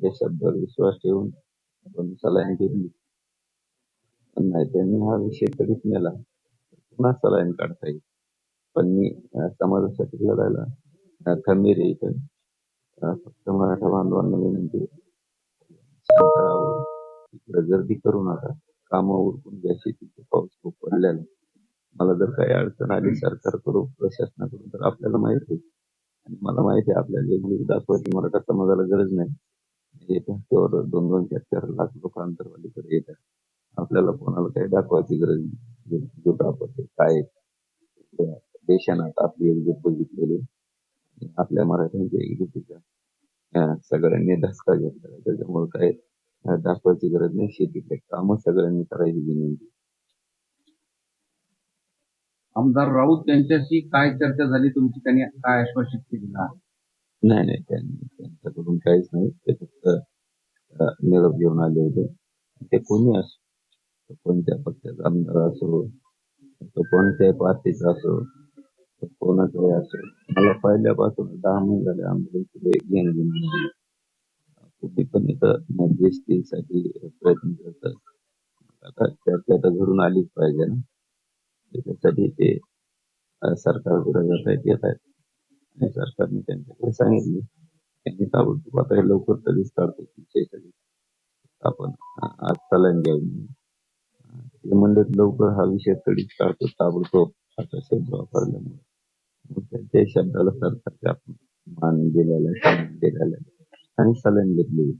त्यांच्या शब्दावर विश्वास ठेवून आपण सलाईन घेतली पण नाही त्यांनी हा विषय कधीच नेला पुन्हा सलाईन काढता येईल. पण मी अं, समाजासाठी लढायला अं, खंबीर आहे इथं. अं, फक्त मराठा बांधवांना विनंती आहे, शांत राहावं इकडे गर्दी करू नका. कामं उरकून घ्या शेतीचे पाऊस खूप पडलेला आहे. मला जर काही अडचण आली सरकारकडून प्रशासनाकडून तर आपल्याला माहिती आहे. आणि मला माहिती आहे आपल्याला एक दाखवायची मराठा समाजाला गरज नाही. येत्या त्यावर दोन दोन चार चार लाख लोक आंतरवालीकडे येतात. आपल्याला कोणाला काही दाखवायची गरज नाही. जो आपण काय आहे. देशानं आपली एकजूट बघितलेली आपल्या मराठ्यांच्या एकजुटीचा सगळ्यांनी धसका घेतला त्याच्यामुळे काय दाखवायची गरज नाही. शेतीतले काम सगळ्यांनी करायची विनंती आमदार राऊत यांच्याशी काय चर्चा झाली? तुमची त्यांनी काय आश्वासित केली? नाही नाही त्यांनी त्यांच्याकडून काहीच नाही ते फक्त अं, निरोप घेऊन आले होते ते कोणी असो तो कोणत्या पक्षाचा आमदार असो तो कोणत्याही पार्टीचा असो तो कोणाचाही असो मला पहिल्यापासून दहा महिने झाले आमदारांकडे घेणं देणं नाही. कुठे पण इथं मध्यस्थीसाठी प्रयत्न करतात आता चर्चा तर घडून आलीच पाहिजे ना त्याच्यासाठी ते अं, सरकारकडे जात आहेत येत आहेत सरकारने त्यांच्याकडे सांगितले. त्यांनी ताबडतोब आता हे लवकर तरीच काढतो आपण आज सलाईन घ्यावी. ते म्हणले लवकर हा विषय तडीच काढतो ताबडतोब असा शब्द वापरल्यामुळे. मग त्यांच्या शब्दाला सरकारचे आपण मान दिलेला आहे, सन्मान दिलेला आहे. आणि सलाईन घेतली.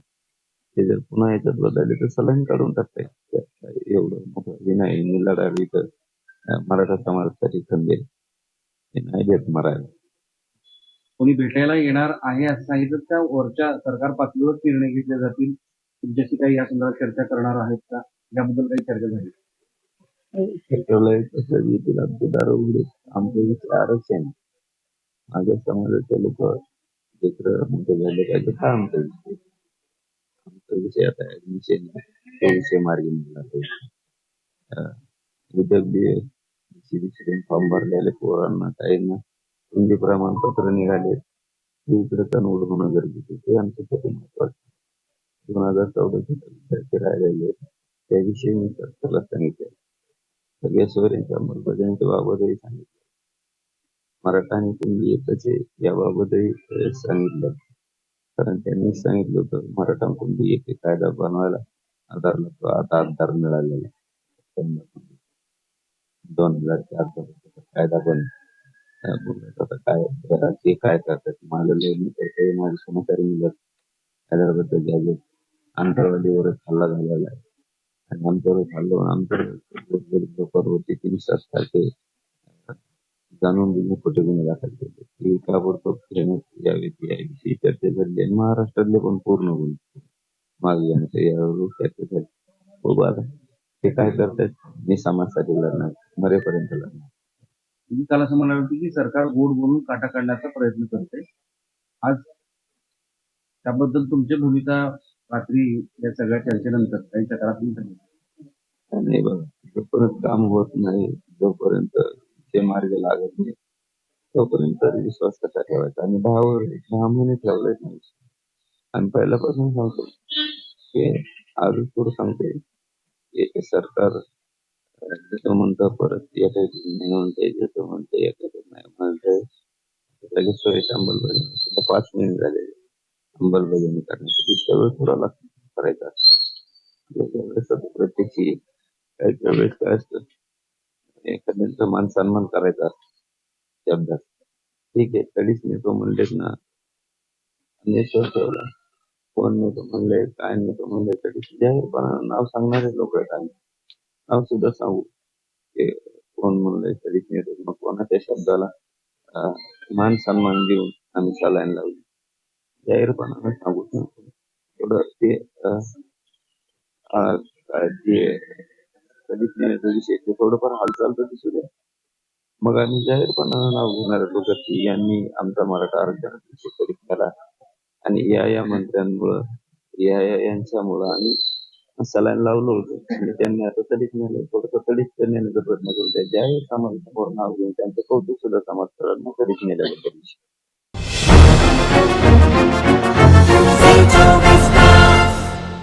ते जर पुन्हा याच्यात बदलले तर सलाईन काढून टाकता येईल. त्यात काय एवढं मोठं हे नाही. मी लढावी तर अं, मराठा समाजासाठी खंबीर हे नाही देत मरायला. कोणी भेटायला येणार आहे असं सांगितलं त्या वरच्या सरकार पातळीवर निर्णय घेतले जातील. तुमच्याशी काही या संदर्भात चर्चा करणार आहेत का? याबद्दल काही चर्चा झाली. ठेवलंय तसं आमचे दार आरक्षण आहे. माझ्या समाजाचे लोक लेकर मोठे झाले पाहिजे हा आमचा विषय? आमचा विषय आता ऍडमिशन तो विषय मार्गी निघाला पाहिजे विद्यार्थी फॉर्म भरलेले पोरांना काही ना हिंदी प्रमाणपत्र निघाले. ते इकडे कन्वर्ट होणं गरजेचं ते आमच्यासाठी महत्वाचं दोन हजार चौदाचे विद्यार्थी राहिलेले त्याविषयी मी सरकारला सांगितलं सगळ्या सोयऱ्यांच्या अंमलबजावणीच्या बाबतही सांगितलं मराठा आणि कुणबी एकच आहे याबाबतही सांगितलं कारण त्यांनी सांगितलं होतं मराठा आणि कुणबी एक कायदा बनवायला आधार लागतो आता आधार मिळालेला आहे. दोन हजार चारचा कायदा पण अं, बघूयात आता काय अं, ते काय करतात मला लय मी माझ्या समाचारी मिळत हैदराबादच्या जागेत आंतरवादीवरच हल्ला झालेला आहे आणि आमच्यावर हल्ला आमच्या पर्वती तीन सारखे जाणून बुजून खोटे गुन्हे दाखल केले ती ताबडतोब घेण्यात यावेत याविषयी चर्चा झाली आणि महाराष्ट्रातले पण पूर्ण गुन्हे मागे घेण्याचे यावर चर्चा झाली बघू आता ते काय करतात? मी समाजासाठी लढणार मरेपर्यंत लढणार. तुम्ही काल असं म्हणाले होते की सरकार गोड बोलून काटा काढण्याचा प्रयत्न करते. आज त्याबद्दल तुमची भूमिका रात्री या सगळ्या चर्चेनंतर काही सकारात्मक नाही बघा जोपर्यंत काम होत नाही जोपर्यंत ते मार्ग लागत नाही तोपर्यंत विश्वास कसा ठेवायचा? आणि दहा वर दहा महिने ठेवलेच नाही. आणि पहिल्यापासून सांगतो की आज थोडं सांगते की सरकार जसं म्हणतं परत येतायचं नाही म्हणते जसं म्हणते एखादं नाही म्हणते. लगेच सोयीची अंमलबजावणी सुद्धा पाच महिने झाले. अंमलबजावणी करण्यासाठी इतक्या थोडा करायचा असला. म्हणजे प्रत्येकी काहीच्या वेळेस काय असतं? एखाद्यांचा मान सन्मान करायचा असतो. शब्दात ठीक आहे. तरीच नेतो म्हणलेत ना. नेतो ठेवला. कोण नेतो म्हणले? काय नेतो म्हणले? तरी जाहीरपणा नाव सांगणारे लोक आहेत आम्ही. नाव सुद्धा सांगू. की कोण म्हणलंय तरी नेतो मग कोणाच्या शब्दाला मान सन्मान देऊन आम्ही चालायला लावली. जाहीरपणानं सांगू थोडं ते जे ते कधीच नेण्याचा विषय ते थोडंफार हालचाल तर दिसू द्या मग आम्ही जाहीरपणानं नाव घेणार लोक की यांनी आमचा मराठा आरक्षणाचा विषय कधी केला आणि या या मंत्र्यांमुळं या या यांच्यामुळं आम्ही सलाईन लावलं होतं. आणि त्यांनी आता तडीच नेलं थोडंसं तडीच नेण्याचा प्रयत्न करू करतोय जाहीर पूर्ण नाव घेऊन त्यांचं कौतुक सुद्धा समाज करत कधीच नेल्याबद्दल.